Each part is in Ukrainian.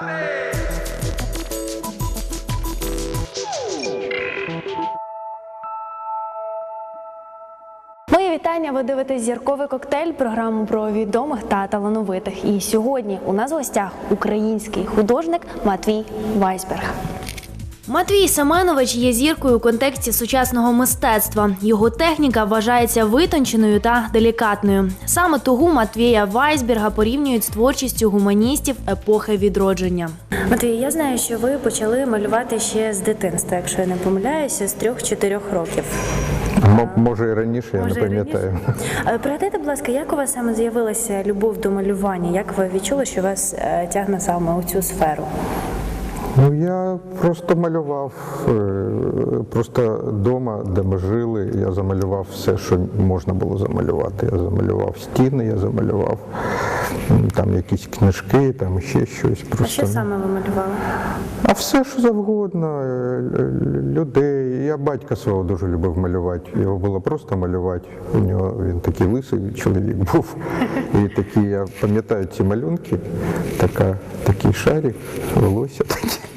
Мої вітання. Ви дивитесь зірковий коктейль, програму про відомих та талановитих. І сьогодні у нас в гостях український художник Матвій Вайсберг. Матвій Семенович є зіркою у контексті сучасного мистецтва. Його техніка вважається витонченою та делікатною. Саме того Матвія Вайсберга порівнюють з творчістю гуманістів епохи відродження. Матвій, я знаю, що ви почали малювати ще з дитинства, якщо я не помиляюся, з 3-4 років. М- може і раніше, я Може, не пам'ятаю. Е, Пригадайте, будь ласка, як у вас саме з'явилася любов до малювання? Як ви відчули, що вас е, тягне саме у цю сферу? Ну я просто малював, е, просто вдома, де ми жили, я замалював все, що можна було замалювати. Я замалював стіни, я замалював там якісь книжки, там ще щось. А Просто що саме ви малювали? А все, що завгодно, е, людей. Я батька свого дуже любив малювати. Його було просто малювати. У нього він такий лисий чоловік був. І такі, я пам'ятаю ці малюнки, така, такий шарик, волосся таке.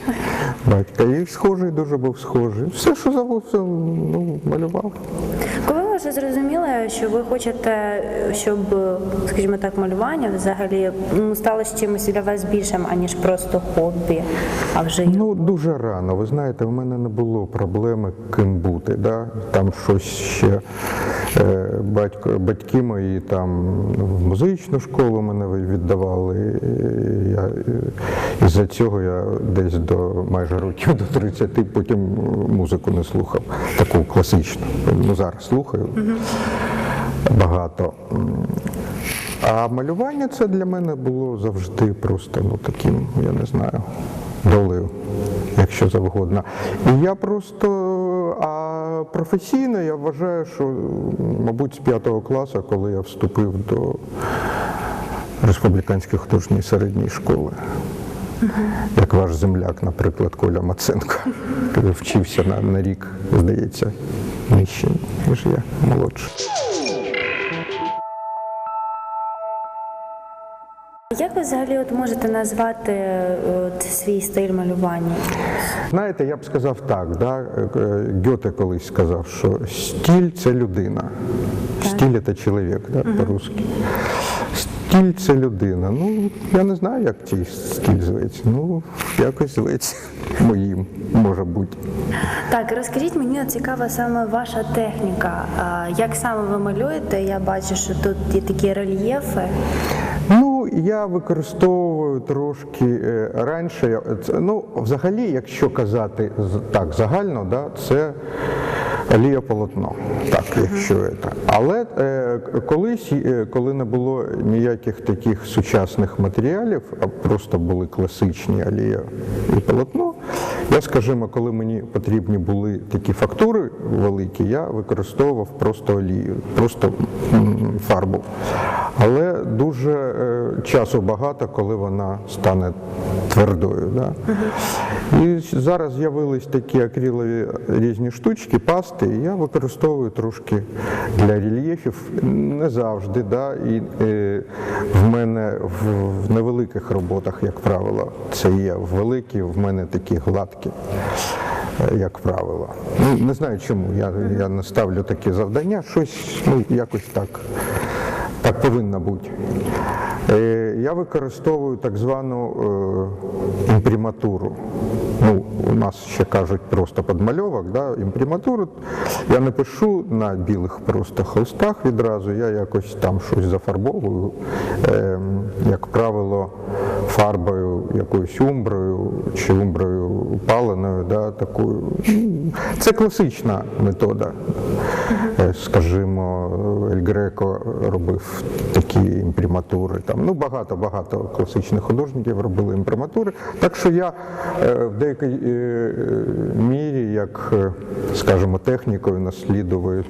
Батька. І схожий дуже був схожий. Все, що завгодно, ну, малював. Коли ви вже зрозуміли, що ви хочете, щоб, скажімо так, малювання взагалі ну, стало чимось для вас більшим, аніж просто хобі, а вже Ну, дуже рано. Ви знаєте, в мене не було проблеми ким бути. Да? Там щось ще е, батько, батьки мої там ну, в музичну школу мене віддавали. Я, із-за цього я десь до майже років до 30 потім музику не слухав, таку класичну. Ну, зараз слухаю багато. А малювання це для мене було завжди просто ну, таким, я не знаю, долею, якщо завгодно. І я просто, а професійно я вважаю, що, мабуть, з п'ятого класу, коли я вступив до Республіканської художньої середньої школи. Як ваш земляк, наприклад, Коля Маценко, вчився на, на рік, здається, нижче, ніж я молодший. Як ви взагалі от можете назвати от, свій стиль малювання? Знаєте, я б сказав так, да? Гьоте колись сказав, що стіль це людина. Стіль це чоловік, да, по-русски. Стіль це людина. Ну, я не знаю, як цей стіль зветься. Ну, якось зветься моїм, може бути. Так, розкажіть мені цікава саме ваша техніка. Як саме ви малюєте? Я бачу, що тут є такі рельєфи. Я використовую трошки е, раніше. Ну, взагалі, якщо казати так загально, да, це олія полотно. Так, якщо це. Але е, колись, е, коли не було ніяких таких сучасних матеріалів, а просто були класичні олія і полотно, я, скажімо, коли мені потрібні були такі фактури великі, я використовував просто олію, просто фарбу. Але дуже е, часу багато, коли вона стане твердою. Да? І зараз з'явились такі акрилові різні штучки, пасти, і я використовую трошки для рельєфів, не завжди. Да? І е, в мене в, в невеликих роботах, як правило, це є. Великі в мене такі гладкі. Е, Як правило, ну не знаю чому. Я, я не ставлю такі завдання, щось ну якось так так повинно бути. Е, Я використовую так звану е, імприматуру. Ну, у нас ще кажуть просто підмальовок, да? імприматуру. Я не пишу на білих просто холстах відразу, я якось там щось зафарбовую, е, як правило, фарбою якоюсь умброю чи умброю паленою, да, такою. Це класична метода. Е, Скажімо, Ель Греко робив такі імприматури. Там, ну, багато-багато класичних художників робили імприматури. Так що я е, в деякій е, мірі, як, скажімо, технікою наслідую,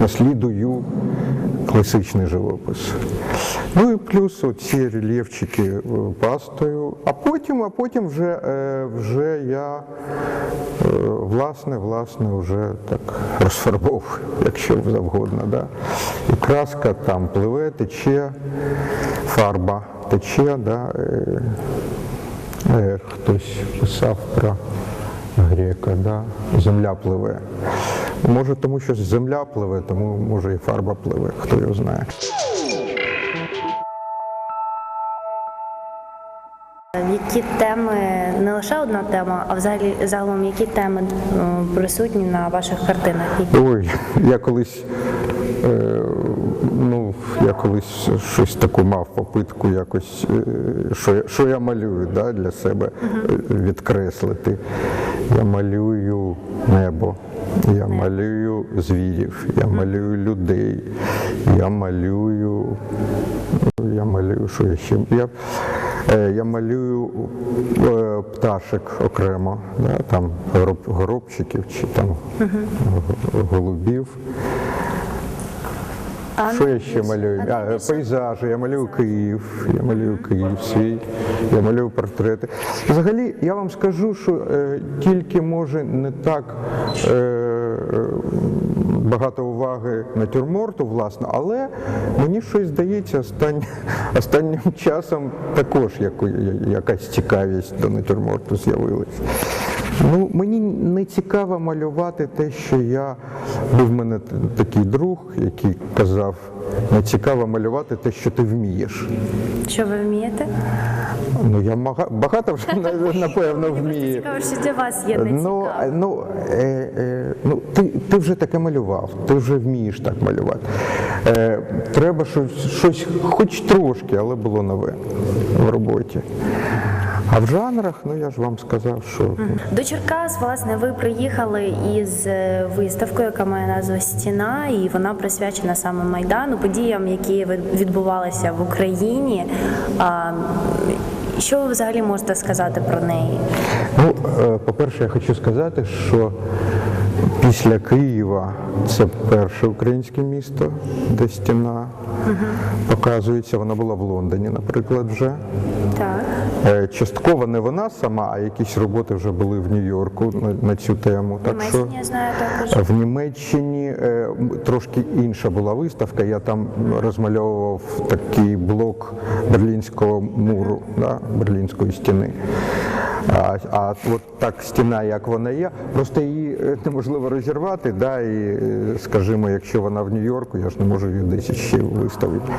наслідую класичний живопис. Ну і плюс оці рельєфчики е, пастою, а потім, а потім вже, е, вже я е, власне, власне, вже так розфарбовую, якщо завгодно. Да? І краска там пливе, тече, фарба тече, да? Е, Хтось писав про грека, да? земля пливе. Може, тому що земля пливе, тому може і фарба пливе, хто його знає. Які теми, не лише одна тема, а взагалі загалом які теми присутні на ваших картинах? Ой, я колись, е, ну, я колись щось таку мав попитку якось, е, що, я- що я малюю да, для себе е, відкреслити. Я малюю небо, я малюю звірів, я малюю людей, я малюю, я малюю, що я ще. Я, я малюю е, пташок окремо, да, там горобчиків чи там голубів. Що я ще малюю? а А, пейзажі, я малюю Київ, я малюю Київ свій, я малюю портрети. Взагалі, я вам скажу, що е, тільки може не так е, е, багато уваги натюрморту, власне, але мені щось здається остань, останнім часом також якась цікавість до натюрморту з'явилась. Ну, мені не цікаво малювати те, що я був в мене такий друг, який казав, не цікаво малювати те, що ти вмієш. Що ви вмієте? Ну я багато вже на- напевно вмію. Цікаво, що для вас є Ну, ну, е, е, ну ти, ти вже таке малював, ти вже вмієш так малювати. Е, треба щось, щось, хоч трошки, але було нове в роботі. А в жанрах, ну я ж вам сказав, що До Черкас, власне, ви приїхали із е, виставкою, яка має назву Стіна, і вона присвячена саме Майдану, подіям, які відбувалися в Україні. Що ви взагалі можете сказати про неї? Ну, е, по-перше, я хочу сказати, що після Києва це перше українське місто, де стіна показується. Вона була в Лондоні, наприклад, вже. Так. Е, Частково не вона сама, а якісь роботи вже були в Нью-Йорку на, на цю тему. В Так що Німеччині я знаю також. в Німеччині е, трошки інша була виставка. Я там розмальовував такий блок берлінського муру, да, берлінської стіни. А, а от так стіна, як вона є, просто її е, неможливо розірвати. Да, і, е, скажімо, якщо вона в Нью-Йорку, я ж не можу її десь ще виставити.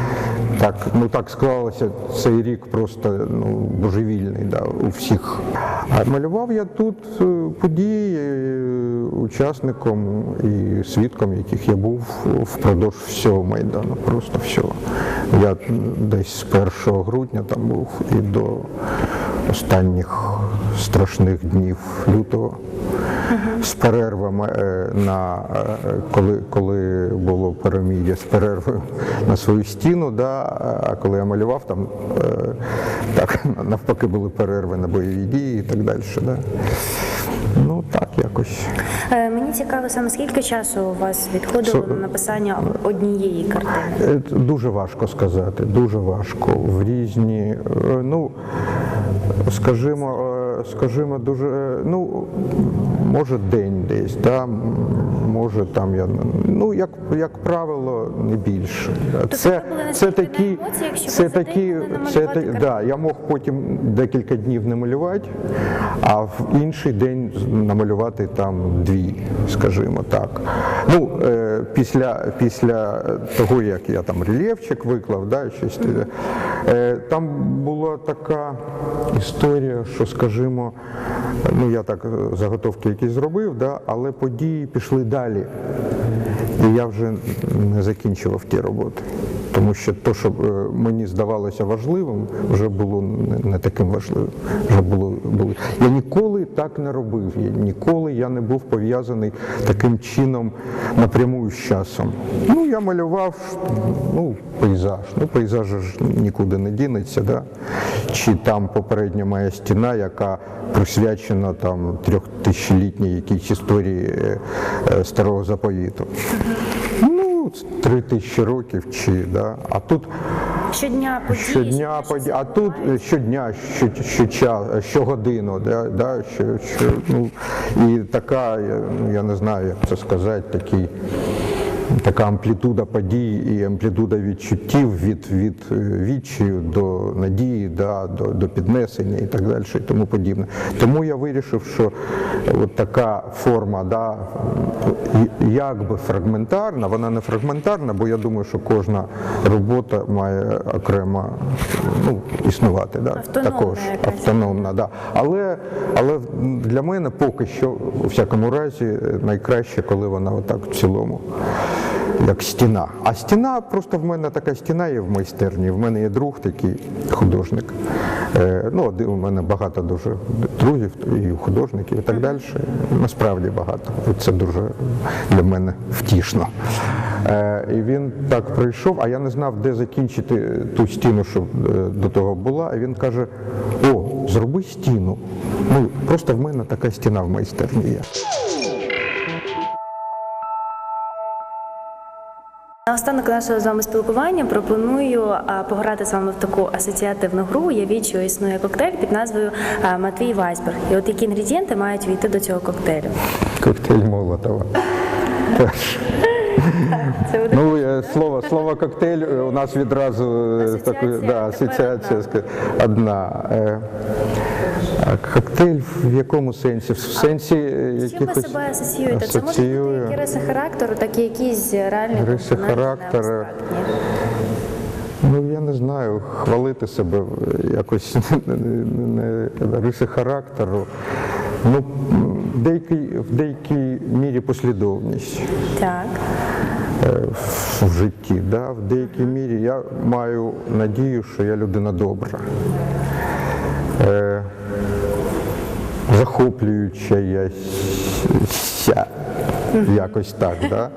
Так, ну так склалося цей рік просто ну, божевільний да, у всіх. А малював я тут е, події, учасником і свідком, яких я був впродовж всього Майдану, просто всього. Я десь з 1 грудня там був і до останніх страшних днів лютого. З перервами е, на е, коли, коли було перемір'я з перервою на свою стіну, да, а коли я малював, там е, так навпаки були перерви на бойові дії і так далі. Да. Ну так якось. Мені цікаво саме скільки часу у вас відходило на написання однієї картини? Дуже важко сказати, дуже важко. В різні, ну скажімо, скажімо, дуже, ну може день десь, да, може там я ну як, як правило, не більше. це Це, це такі, це такі, це намалювати да, я мог потім декілька днів не малювати, а в інший день намалювати там дві, скажімо так. Ну, е, після, після того, як я там рельєфчик виклав, да, щось, е, там була така історія, що, скажімо, ну я так е, заготовки якісь зробив, да, але події пішли далі. І я вже не закінчував ті роботи. Тому що те, що е, мені здавалося важливим, вже було не, таким важливим. Вже було, було. Я ніколи так не робив. Я, ніколи я не був пов'язаний таким чином напряму з часом. Ну, я малював ну, пейзаж. Ну, пейзаж ж нікуди не дінеться. Да? Чи там попередня моя стіна, яка присвячена там трьохтисячолітній якійсь історії е, е, старого заповіту. Ну, три тисячі років чи да. А тут Щодня події. щодня події, а тут щодня, що, щочас, щогодину, да, да, що, що, ну, і така, я, ну, я не знаю, як це сказати, такий така амплітуда подій і амплітуда відчуттів від, від е, відчаю до надії, да, до, до піднесення і так далі, і тому подібне. Тому я вирішив, що от така форма, да, якби фрагментарна, вона не фрагментарна, бо я думаю, що кожна робота має окремо ну, існувати. Да, Автономна також якась. автономна, да. Але, але для мене поки що, у всякому разі, найкраще, коли вона отак в цілому, як стіна. А стіна, просто в мене така стіна є в майстерні. В мене є друг такий художник. Е, ну, у мене багато дуже друзів, і художників і так далі. Насправді багато. Це дуже для мене втішно. Е, і він так прийшов, а я не знав, де закінчити ту стіну, що е, до того була. І він каже: О, зроби стіну. Ну, просто в мене така стіна в майстерні є. Наостанок нашого з вами спілкування пропоную пограти з вами в таку асоціативну гру. Уявіть, що існує коктейль під назвою Матвій Вайсберг. І от які інгредієнти мають війти до цього коктейлю? Коктейль Молотова. Ну, е, слово, слово коктейль е, у нас відразу е, Асоціація, да, асоціація одна. ска- одна. Е, А коктейль в якому сенсі? В сенсі е, з чим ви себе асоціюєте? Це можуть бути які риси характеру, так і якісь реальні Риси характеру. Ну, я не знаю, хвалити себе е, якось не, риси характеру. Ну, деякій, в деякій мірі послідовність. Так. е, в житті. Да? В деякій мірі я маю надію, що я людина добра. Е, захоплююча я якось так. Да?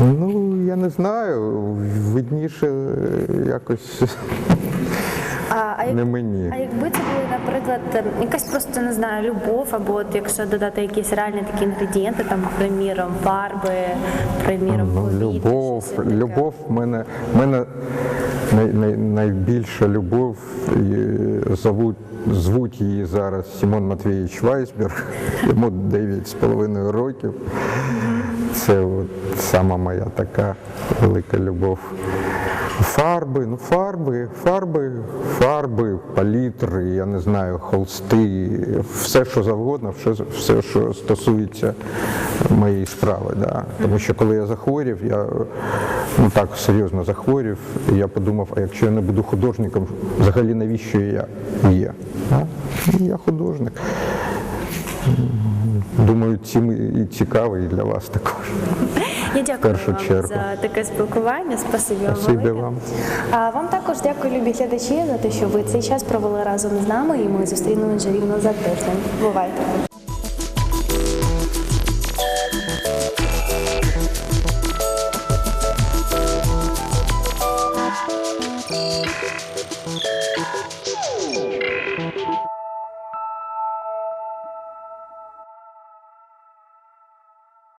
Ну, я не знаю, видніше якось А, як- не мені. а якби це були, наприклад, якась просто не знаю, любов, або от якщо додати якісь реальні такі інгредієнти, там, приміром, фарби, приміром, Ну, повітря, любов, щось таке. любов в мене, в мене най, най, найбільша любов, зовуть, звуть її зараз Сімон Матвійович Вайсберг, йому 9,5 років. Це от сама моя така велика любов. Фарби, ну фарби, фарби, фарби, палітри, я не знаю, холсти, все, що завгодно, все, що стосується моєї справи. Да. Тому що коли я захворів, я ну так серйозно захворів, і я подумав, а якщо я не буду художником, взагалі навіщо я є? Да? Я художник. Думаю, цим і цікаво, і для вас також. Я дякую першу вам чергу. за таке спілкування. Спасибі вам Спасибі вам. А вам також дякую, любі глядачі, за те, що ви цей час провели разом з нами, і ми зустрінемося рівно за тиждень. Бувайте!